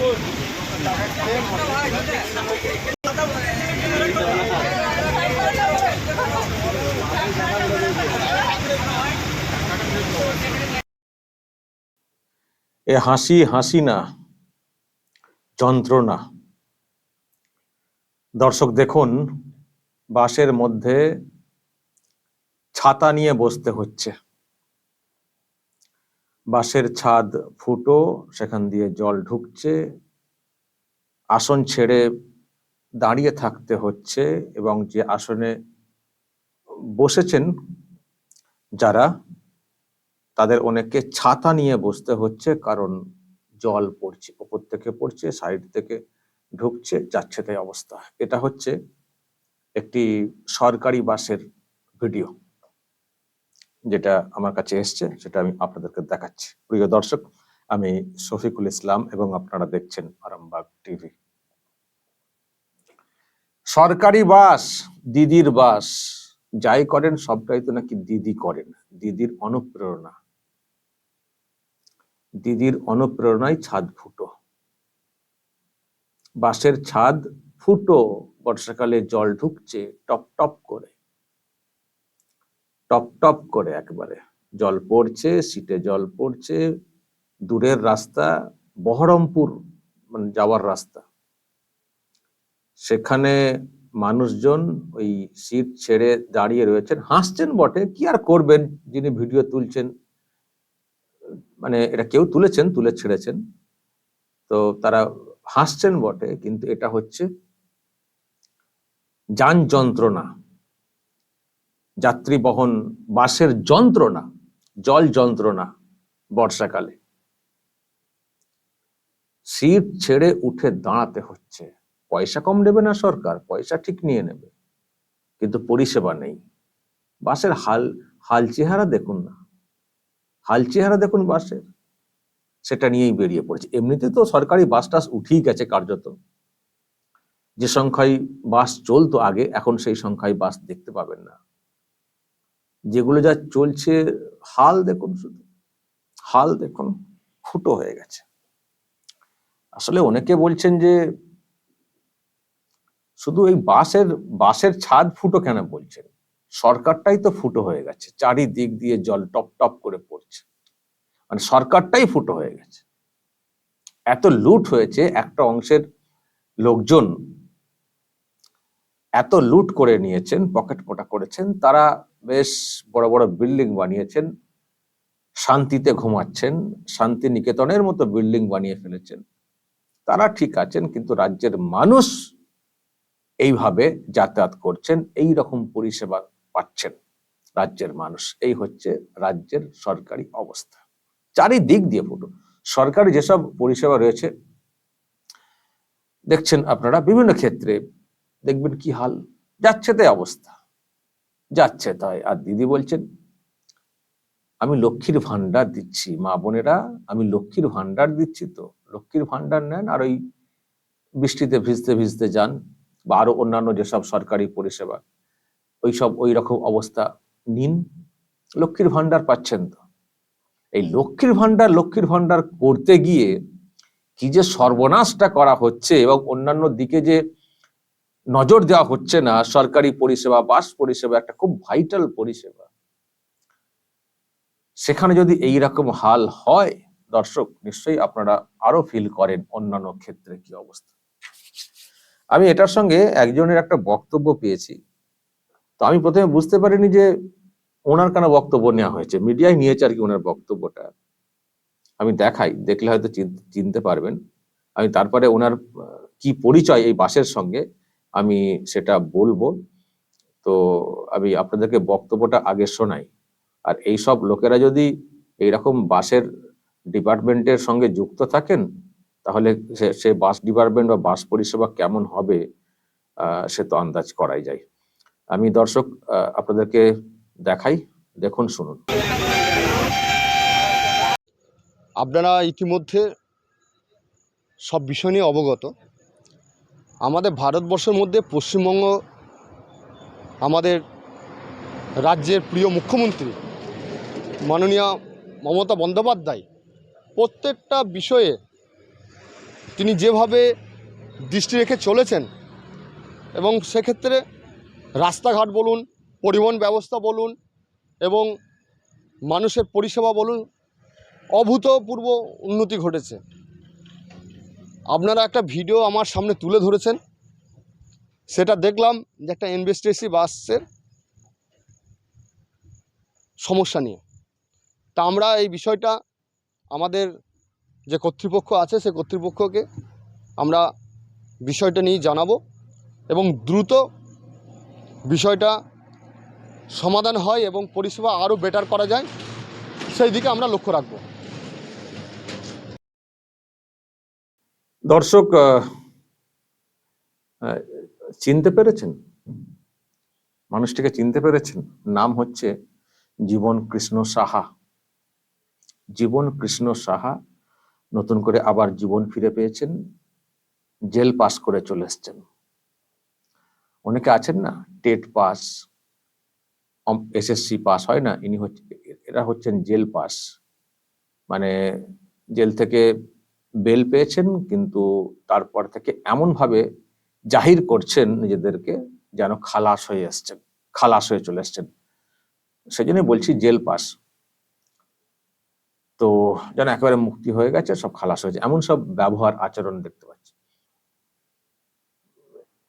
এ হাসি হাসি না যন্ত্রণা। দর্শক দেখুন বাসের মধ্যে ছাতা নিয়ে বসতে হচ্ছে। বাসের ছাদ ফুটো, সেখান দিয়ে জল ঢুকছে। আসন ছেড়ে দাঁড়িয়ে থাকতে হচ্ছে এবং যে আসনে বসেছেন যারা, তাদের অনেককে ছাতা নিয়ে বসতে হচ্ছে কারণ জল পড়ছে ওপর থেকে পড়ছে, সাইড থেকে ঢুকছে, যাচ্ছে তাই অবস্থা। এটা হচ্ছে একটি সরকারি বাসের ভিডিও। যেটা আমার কাছে এসছে, সেটা আমি আপনাদেরকে দেখাচ্ছি। প্রিয় দর্শক, আমি শফিকুল ইসলাম এবং আপনারা দেখছেন আরামবাগ টিভি। সরকারি বাস, দিদির বাস, যাই করেন, সবটাই তো নাকি দিদি করেন। দিদির অনুপ্রেরণা। দিদির অনুপ্রেরণায় ছাদ ফুটো। বাসের ছাদ ফুটো, বর্ষাকালে জল ঢুকছে, টপ টপ করে। টপ টপ করে একবারে। জল পড়ছে সিটে জল পড়ছে, দূরের রাস্তা, বহরমপুর মানে যাওয়ার রাস্তা। সেখানে মানুষজন ওই সিট ছেড়ে দাঁড়িয়ে রয়েছেন। হাসছেন বটে, কি আর করবেন যিনি ভিডিও তুলছেন? মানে এটা কেউ তুলেছেন, তুলে ছেড়েছেন। তো তারা হাসছেন বটে, কিন্তু এটা হচ্ছে যান যন্ত্রণা যাত্রী বহন বাসের যন্ত্রণা, জল যন্ত্রণা বর্ষাকালে। সিট ছেড়ে উঠে দাঁড়াতে হচ্ছে। পয়সা কম নেবে না সরকার, পয়সা ঠিক নিয়ে নেবে। কিন্তু পরিষেবা নেই। বাসের হাল হাল চেহারা দেখুন না। হাল চেহারা দেখুন বাসের। সেটা নিয়েই বেরিয়ে পড়েছে। এমনিতে তো সরকারি বাস টাস উঠেই গেছে কার্যত। যে সংখ্যায় বাস চলতো আগে, এখন সেই সংখ্যায় বাস দেখতে পাবেন না। যেগুলো যা চলছে, হাল দেখুন শুধু। হাল দেখুন, ফুটো হয়ে গেছে। আসলে অনেকে বলছেন যে, শুধু এই বাসের বাসের ছাদ ফুটো কেন বলছেন? সরকারটাই তো ফুটো হয়ে গেছে। চারিদিক দিয়ে জল টপ টপ করে পড়ছে। মানে সরকারটাই ফুটো হয়ে গেছে। এত লুট হয়েছে একটা অংশের লোকজন এত লুট করে নিয়েছেন পকেট পোটা করেছেন, তারা বেশ বড় বড় বিল্ডিং বানিয়েছেন, শান্তিতে ঘুমাচ্ছেন শান্তি নিকেতনের মতো বিল্ডিং বানিয়ে ফেলেছেন। তারা ঠিক আছেন, কিন্তু রাজ্যের মানুষ এইভাবে যাতায়াত করছেন এই রকম পরিষেবা পাচ্ছেন রাজ্যের মানুষ। এই হচ্ছে রাজ্যের সরকারি অবস্থা। চারিদিক দিয়ে ফুটো সরকারি যেসব পরিষেবা রয়েছে, দেখছেন আপনারা বিভিন্ন ক্ষেত্রে দেখবেন কি হাল? যাচ্ছে তাই অবস্থা। যাচ্ছে তাই। আর দিদি বলছেন, আমি লক্ষ্মীর ভান্ডার দিচ্ছি, মা বোনেরা, আমি লক্ষ্মীর ভান্ডার দিচ্ছি তো। লক্ষ্মীর ভান্ডার নেন আর ওই বৃষ্টিতে ভিজতে ভিজতে যান বা আরও অন্যান্য যেসব সরকারি পরিষেবা, ওই সব ওই রকম অবস্থা নিন। লক্ষ্মীর ভান্ডার পাচ্ছেন তো। এই লক্ষ্মীর ভান্ডার লক্ষ্মীর ভান্ডার করতে গিয়ে কি যে সর্বনাশটা করা হচ্ছে এবং অন্যান্য দিকে যে নজর দেওয়া হচ্ছে না। সরকারি পরিষেবা, বাস পরিষেবা একটা খুব ভাইটাল পরিষেবা। সেখানে যদি এই রকম হাল হয়, দর্শক, নিশ্চয়ই আপনারা আরও ফিল করেন অন্যান্য ক্ষেত্রে কি অবস্থা। আমি এটার সঙ্গে একজনের একটা বক্তব্য পেয়েছি। তো আমি প্রথমে বুঝতে পারিনি যে ওনার কেন বক্তব্য নেওয়া হয়েছে। মিডিয়ায় নিয়েছে আর কি ওনার বক্তব্যটা। আমি দেখাই, দেখলে হয়তো চিনতে পারবেন। আমি তারপরে ওনার কি পরিচয় এই বাসের সঙ্গে আমি সেটা বলব। তো আমি আপনাদেরকে বক্তব্যটা আগে শোনাই। আর এই সব লোকেরা যদি এইরকম বাসের ডিপার্টমেন্টের সঙ্গে যুক্ত থাকেন, তাহলে সে বাস ডিপার্টমেন্ট বা বাস পরিষেবা কেমন হবে সে তো আন্দাজ করাই যায়। আমি দর্শক আপনাদেরকে দেখাই, দেখুন, শুনুন। আপনারা ইতিমধ্যে সব বিষয় নিয়ে অবগত। আমাদের ভারতবর্ষের মধ্যে পশ্চিমবঙ্গ আমাদের রাজ্যের প্রিয় মুখ্যমন্ত্রী মাননীয় মমতা বন্দ্যোপাধ্যায়, প্রত্যেকটা বিষয়ে তিনি যেভাবে দৃষ্টি রেখে চলেছেন এবং সেক্ষেত্রে রাস্তাঘাট বলুন, পরিবহন ব্যবস্থা বলুন এবং মানুষের পরিষেবা বলুন, অভূতপূর্ব উন্নতি ঘটেছে। আপনারা একটা ভিডিও আমার সামনে তুলে ধরেছেন। সেটা দেখলাম যে একটা এনবিএসটিসি বাসের সমস্যা নিয়ে। তা আমরা এই বিষয়টা আমাদের যে কর্তৃপক্ষ আছে, সে কর্তৃপক্ষকে আমরা বিষয়টা নিয়ে জানাব এবং দ্রুত বিষয়টা সমাধান হয় এবং পরিষেবা আরও বেটার করা যায়, সেই দিকে আমরা লক্ষ্য রাখব। দর্শক চিনতে পেরেছেন? মানুষটিকে চিনতে পেরেছেন? নাম হচ্ছে জীবন কৃষ্ণ সাহা। জীবন কৃষ্ণ সাহা নতুন করে আবার জীবন ফিরে পেয়েছেন, জেল পাস করে চলে এসছেন। অনেকে আছেন না, টেট পাস এসএসসি পাস হয় না, ইনি হচ্ছে, এরা হচ্ছেন জেল পাস। মানে জেল থেকে বেল পেয়েছেন, কিন্তু তারপর থেকে এমন ভাবে জাহির করছেন নিজেদেরকে যেন খালাস হয়ে এসছেন খালাস হয়ে চলে এসছেন সেই বলছি জেল পাস। তো যেন একেবারে মুক্তি হয়ে গেছে, সব খালাস হয়েছে এমন সব ব্যবহার, আচরণ দেখতে পাচ্ছি।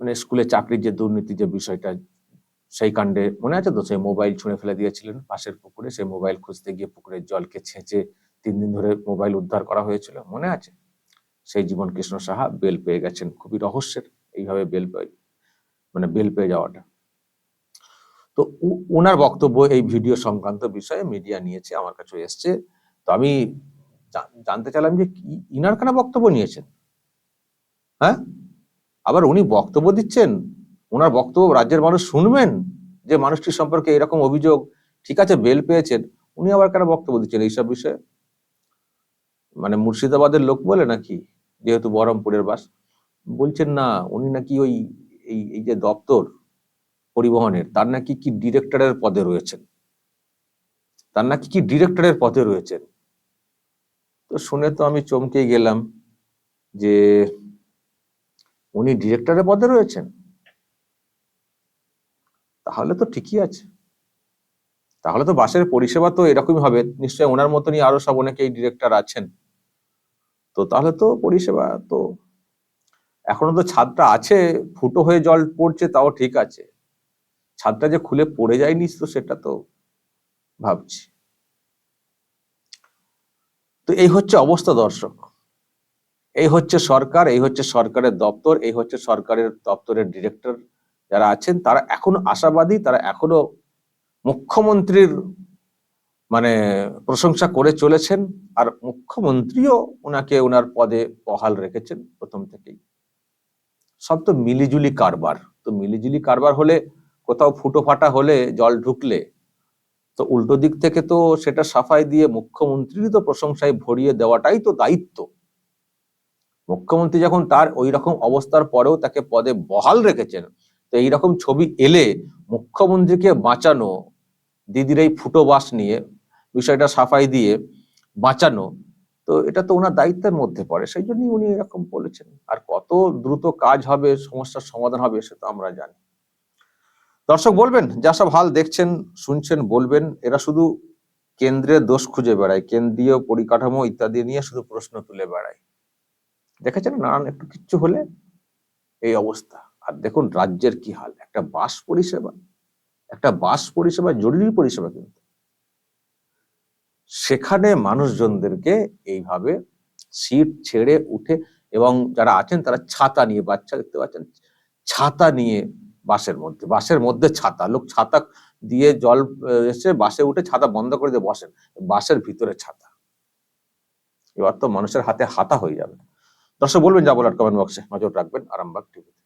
মানে স্কুলে চাকরির যে দুর্নীতি যে বিষয়টা, সেই কাণ্ডে মনে আছে তো? সেই মোবাইল ছুঁড়ে ফেলে দিয়েছিলেন পাশের পুকুরে, সেই মোবাইল খুঁজতে গিয়ে পুকুরের জলকে ছেঁচে তিন দিন ধরে মোবাইল উদ্ধার করা হয়েছিল, মনে আছে? সেই জীবন কৃষ্ণ সাহা বেল পেয়ে গেছেন। খুবই রহস্যের এইভাবে বেল পেয়ে মানে বেল পেয়ে যাওয়াটা। তো ওনার বক্তব্য এই ভিডিও সংক্রান্ত বিষয়ে মিডিয়া নিয়েছে, আমার কাছে এসছে। তো আমি জানতে চাইলাম যে ইনার কেন বক্তব্য নিয়েছেন? হ্যাঁ? আবার উনি বক্তব্য দিচ্ছেন? ওনার বক্তব্য রাজ্যের মানুষ শুনবেন যে মানুষটির সম্পর্কে এরকম অভিযোগ, ঠিক আছে, বেল পেয়েছেন। উনি আবার কেন বক্তব্য দিচ্ছেন এইসব বিষয়ে? মানে মুর্শিদাবাদের লোক বলে নাকি? যেহেতু বহরমপুরের বাস। বলছেন, না, উনি নাকি ওই, এই এই যে দপ্তর পরিবহনের, তার নাকি কি ডিরেক্টরের পদে রয়েছেন। তার নাকি কি ডিরেক্টরের পদে রয়েছেন। তো শুনে তো আমি চমকে গেলাম যে উনি ডিরেক্টরের পদে রয়েছেন। তাহলে তো ঠিকই আছে। তাহলে তো বাসের পরিষেবা তো এরকমই হবে। নিশ্চয়ই ওনার মতনই আরও সব অনেকেই ডিরেক্টর আছেন। তো তাহলে তো পরিষেবা, তো এখনও তো ছাদটা আছে, ফুটো হয়ে জল পড়ছে তাও ঠিক আছে। ছাদটা যে খুলে পড়ে যায়নি তো সেটা তো ভাবছি। তো এই হচ্ছে অবস্থা দর্শক। এই হচ্ছে সরকার, এই হচ্ছে সরকারের দপ্তর, এই হচ্ছে সরকারের দপ্তরের ডিরেক্টর যারা আছেন, তারা এখনও আশাবাদী, তারা এখনও মুখ্যমন্ত্রীর মানে প্রশংসা করে চলেছেন আর মুখ্যমন্ত্রীও ওনাকে ওনার পদে বহাল রেখেছেন প্রথম থেকেই। সব তো মিলিজুলি কারবার। তো মিলিজুলি কারবার হলে, কোথাও ফুটো ফাটা হলে জল ঢুকলে, তো উল্টো দিক থেকে তো সেটা সাফাই দিয়ে মুখ্যমন্ত্রীর তো প্রশংসায় ভরিয়ে দেওয়াটাই তো দায়িত্ব। মুখ্যমন্ত্রী যখন তার ওই রকম অবস্থার পরেও তাকে পদে বহাল রেখেছেন, তো এইরকম ছবি এলে মুখ্যমন্ত্রীকে বাঁচানো, দিদির এই ফুটো বাস নিয়ে বিষয়টা সাফাই দিয়ে বাঁচানো, তো এটা তো ওনার দায়িত্বের মধ্যে পড়ে, সেই জন্যই উনি এরকম বলেছেন। আর কত দ্রুত কাজ হবে, সমস্যার সমাধান হবে, সে তো আমরা জানি। দর্শক বলবেন, যা সব হাল দেখছেন, শুনছেন, বলবেন, এরা শুধু কেন্দ্রের দোষ খুঁজে বেড়ায়, কেন্দ্রীয় পরিকাঠামো ইত্যাদি নিয়ে শুধু প্রশ্ন তুলে বেড়ায়। দেখেছেন নানান একটু কিচ্ছু হলে? এই অবস্থা। আর দেখুন, রাজ্যের কি হাল? একটা বাস পরিষেবা, একটা বাস পরিষেবা, জরুরি পরিষেবা কিন্তু। সেখানে মানুষজনদেরকে এইভাবে সিট ছেড়ে উঠে এবং যারা আছেন তারা ছাতা নিয়ে, বাচ্চা দেখতে পাচ্ছেন, ছাতা নিয়ে বাসের মধ্যে বাসের মধ্যে ছাতা, লোক ছাতা দিয়ে জল এসে বাসে উঠে ছাতা বন্ধ করে দিয়ে বসেন, বাসের ভিতরে ছাতা। এবার তো মানুষের হাতে হাতা হয়ে যাবে। দর্শক, বলবেন যা বলার কমেন্ট বক্সে নজর রাখবেন, আরামবাগ টিভিতে